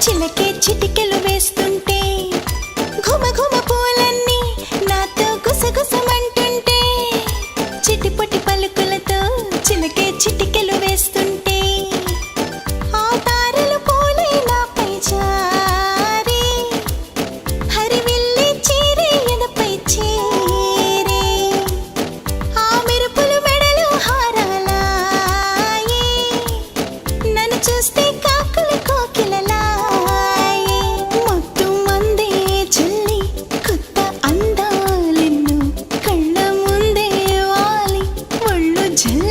छिलके छिटके 真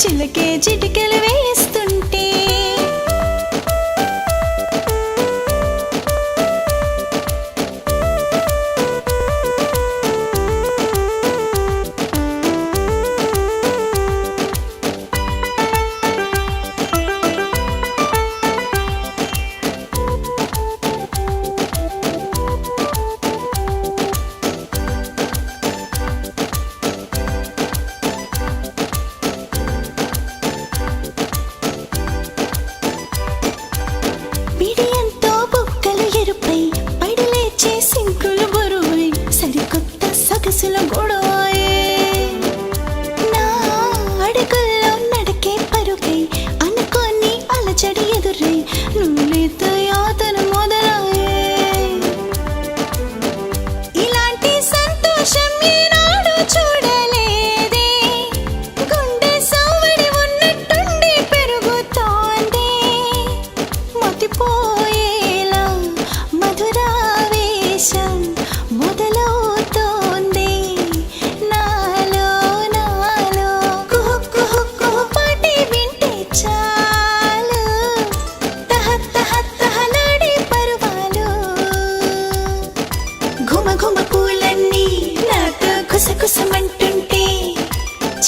చిలకే చిటికెలు వేసి సింకులు బరువై సరికొత్త సొగసుల గొడవాయే నా అడుగుల్లో నడకే పరుగై అనుకోని అలచడి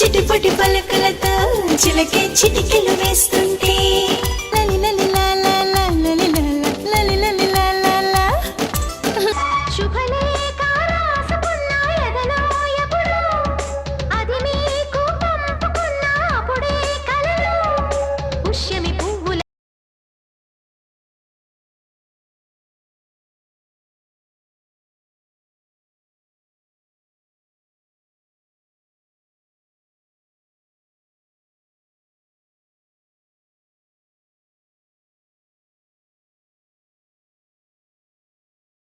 చిటిపటి పలకలతో చిలకే చిటికెలు వేస్తుంటే